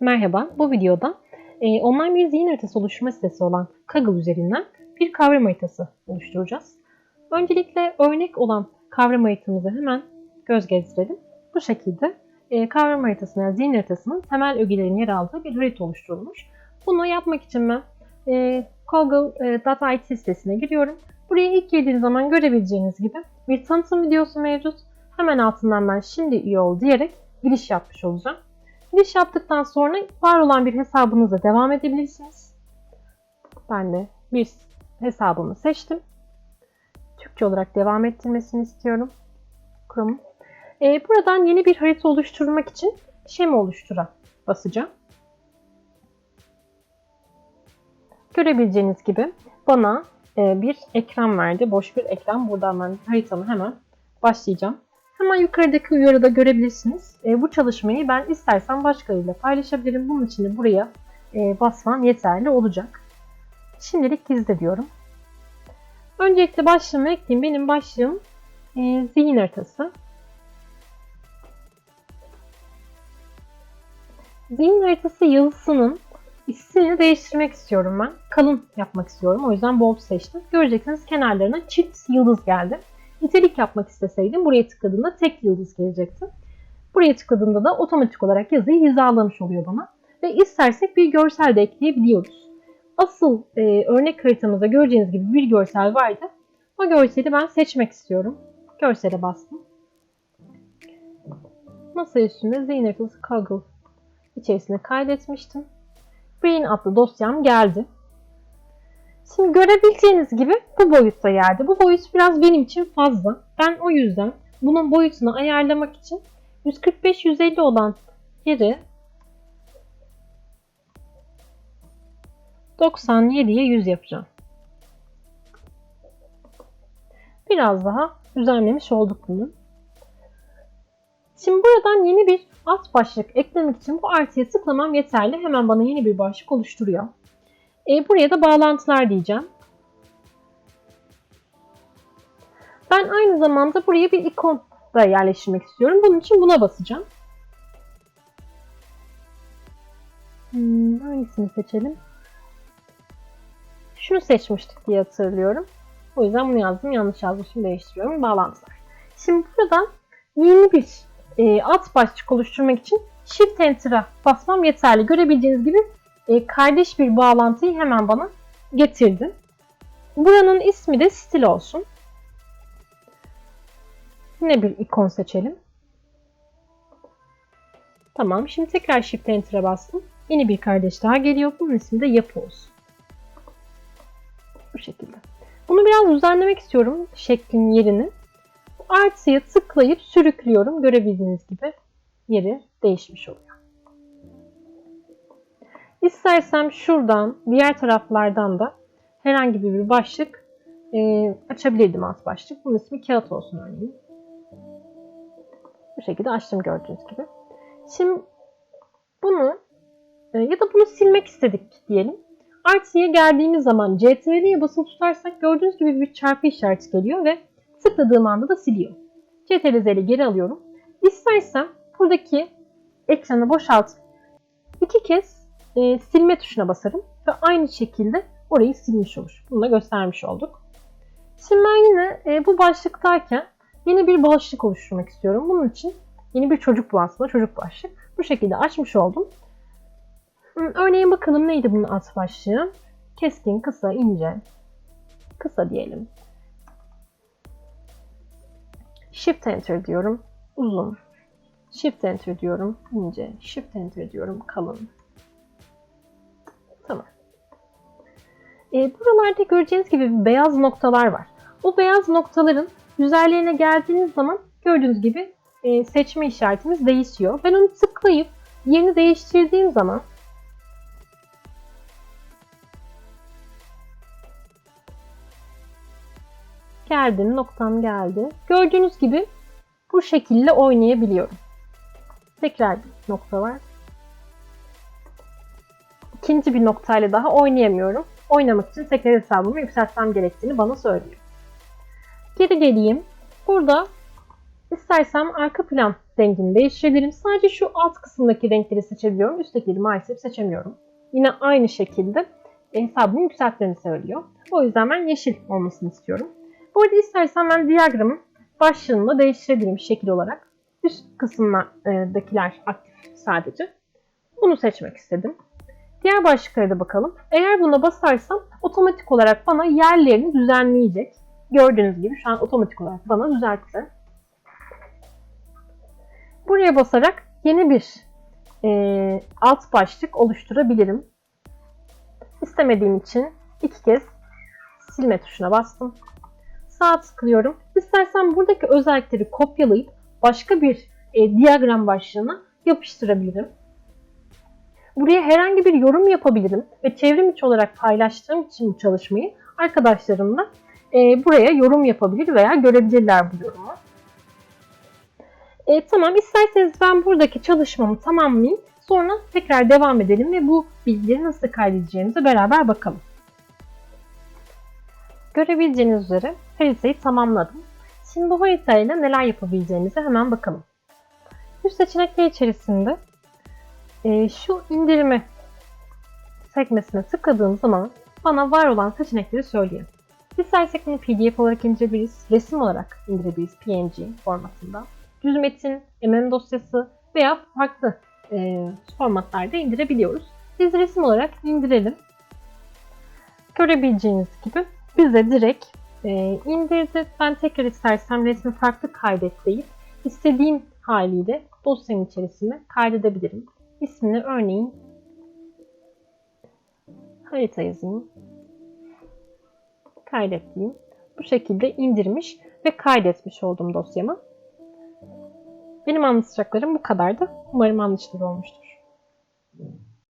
Merhaba, bu videoda e, online bir zihin haritası oluşturma sitesi olan Kaggle üzerinden bir kavram haritası oluşturacağız. Öncelikle örnek olan kavram haritamızı hemen göz gezdirelim. Bu şekilde e, kavram haritasının yani zihin haritasının temel ögelerinin yer aldığı bir harita oluşturulmuş. Bunu yapmak için ben e, Kaggle.it sitesine giriyorum. Buraya ilk girdiğiniz zaman görebileceğiniz gibi bir tanıtım videosu mevcut. Hemen altından ben şimdi üye ol diyerek giriş yapmış olacağım. Giriş yaptıktan sonra var olan bir hesabınıza devam edebilirsiniz. Ben de bir hesabımı seçtim. Türkçe olarak devam ettirmesini istiyorum. Chrome'un. Ee, buradan yeni bir harita oluşturmak için şema oluştura basacağım. Görebileceğiniz gibi bana e, bir ekran verdi. Boş bir ekran. Buradan ben haritamı hemen başlayacağım. Hemen yukarıdaki uyarıda görebilirsiniz. E, bu çalışmayı ben istersen başkalarıyla paylaşabilirim. Bunun için de buraya e, basmam yeterli olacak. Şimdilik gizle diyorum. Öncelikle başlığımı ekleyeyim. Benim başlığım e, zihin haritası. Zihin haritası yazısının ismini değiştirmek istiyorum ben. Kalın yapmak istiyorum. O yüzden bold seçtim. Göreceksiniz kenarlarına çift yıldız geldi. Nitelik yapmak isteseydim buraya tıkladığımda tek yıldız gelecekti. Buraya tıkladığımda da otomatik olarak yazıyı hizalamış oluyor bana. Ve istersek bir görsel de ekleyebiliyoruz. Asıl e, örnek haritamızda göreceğiniz gibi bir görsel vardı. O görseli ben seçmek istiyorum. Görsele bastım. Masa üstünde haritası Kaggle içerisine kaydetmiştim. Brain adlı dosyam geldi. Şimdi görebileceğiniz gibi bu boyutta geldi. Bu boyut biraz benim için fazla. Ben o yüzden bunun boyutunu ayarlamak için 145-150 olan yeri 97'ye 100 yapacağım. Biraz daha düzenlemiş olduk bunu. Şimdi buradan yeni bir alt başlık eklemek için bu artıya tıklamam yeterli. Hemen bana yeni bir başlık oluşturuyor. E, buraya da bağlantılar diyeceğim. Ben aynı zamanda buraya bir ikon da yerleştirmek istiyorum. Bunun için buna basacağım. Hmm, hangisini seçelim? Şunu seçmiştik diye hatırlıyorum. O yüzden bunu yazdım. Yanlış yazmışım. Değiştiriyorum. Bağlantılar. Şimdi buradan yeni bir e, alt başlık oluşturmak için Shift Enter'a basmam yeterli. Görebileceğiniz gibi e, kardeş bir bağlantıyı hemen bana getirdi. Buranın ismi de stil olsun. Yine bir ikon seçelim. Tamam. Şimdi tekrar Shift Enter'a bastım. Yeni bir kardeş daha geliyor. Bunun ismi de yapı olsun. Bu şekilde. Bunu biraz düzenlemek istiyorum. Şeklin yerini. Artıya tıklayıp sürüklüyorum. Görebildiğiniz gibi yeri değişmiş oluyor. İstersem şuradan diğer taraflardan da herhangi bir başlık e, açabilirdim alt başlık. Bunun ismi kağıt olsun örneğin. Bu şekilde açtım gördüğünüz gibi. Şimdi bunu e, ya da bunu silmek istedik diyelim. Artıya geldiğimiz zaman CTRL'ye basılı tutarsak gördüğünüz gibi bir çarpı işareti geliyor ve tıkladığım anda da siliyor. CTRL Z'li geri alıyorum. İstersem buradaki ekranı boşaltıp iki kez e, silme tuşuna basarım ve aynı şekilde orayı silmiş olur. Bunu da göstermiş olduk. Şimdi ben yine e, bu başlıktayken yeni bir başlık oluşturmak istiyorum. Bunun için yeni bir çocuk bu aslında çocuk başlık. Bu şekilde açmış oldum. Örneğin bakalım neydi bunun alt başlığı? Keskin, kısa, ince. Kısa diyelim. Shift Enter diyorum. Uzun. Shift Enter diyorum. ince. Shift Enter diyorum. Kalın. E, buralarda göreceğiniz gibi beyaz noktalar var. Bu beyaz noktaların üzerlerine geldiğiniz zaman gördüğünüz gibi e, seçme işaretimiz değişiyor. Ben onu tıklayıp yerini değiştirdiğim zaman geldim, noktam geldi. Gördüğünüz gibi bu şekilde oynayabiliyorum. Tekrar bir nokta var. İkinci bir noktayla daha oynayamıyorum. Oynamak için tekrar hesabımı yükseltmem gerektiğini bana söylüyor. Geri geleyim. Burada istersem arka plan rengini değiştirebilirim. Sadece şu alt kısımdaki renkleri seçebiliyorum. Üsttekileri maalesef seçemiyorum. Yine aynı şekilde hesabımı yükseltmemi söylüyor. O yüzden ben yeşil olmasını istiyorum. Bu arada istersen ben diyagramın başlığını da değiştirebilirim şekil olarak. Üst kısımdakiler aktif sadece. Bunu seçmek istedim. Diğer başlıklara da bakalım. Eğer buna basarsam otomatik olarak bana yerlerini düzenleyecek. Gördüğünüz gibi şu an otomatik olarak bana düzeltti. Buraya basarak yeni bir e, alt başlık oluşturabilirim. İstemediğim için iki kez silme tuşuna bastım. Sağ tıklıyorum. İstersen buradaki özellikleri kopyalayıp başka bir e, diyagram başlığına yapıştırabilirim. Buraya herhangi bir yorum yapabilirim ve çevrim içi olarak paylaştığım için bu çalışmayı arkadaşlarımla e, buraya yorum yapabilir veya görebilirler bu yorumu. E, tamam isterseniz ben buradaki çalışmamı tamamlayayım. Sonra tekrar devam edelim ve bu bilgileri nasıl kaydedeceğimize beraber bakalım. Görebileceğiniz üzere haritayı tamamladım. Şimdi bu haritayla neler yapabileceğimize hemen bakalım. Üst seçenekler içerisinde e, şu indirimi sekmesine tıkladığım zaman bana var olan seçenekleri söylüyor. İstersek bunu PDF olarak indirebiliriz, resim olarak indirebiliriz PNG formatında. Düz metin, MM dosyası veya farklı e, formatlarda indirebiliyoruz. Biz resim olarak indirelim. Görebileceğiniz gibi bize direkt e, indirdi. Ben tekrar istersem resmi farklı kaydet deyip istediğim haliyle dosyanın içerisine kaydedebilirim. İsmini örneğin harita yazayım. Kaydettiğim. Bu şekilde indirmiş ve kaydetmiş oldum dosyamı. Benim anlatacaklarım bu kadardı. Umarım anlaşılır olmuştur.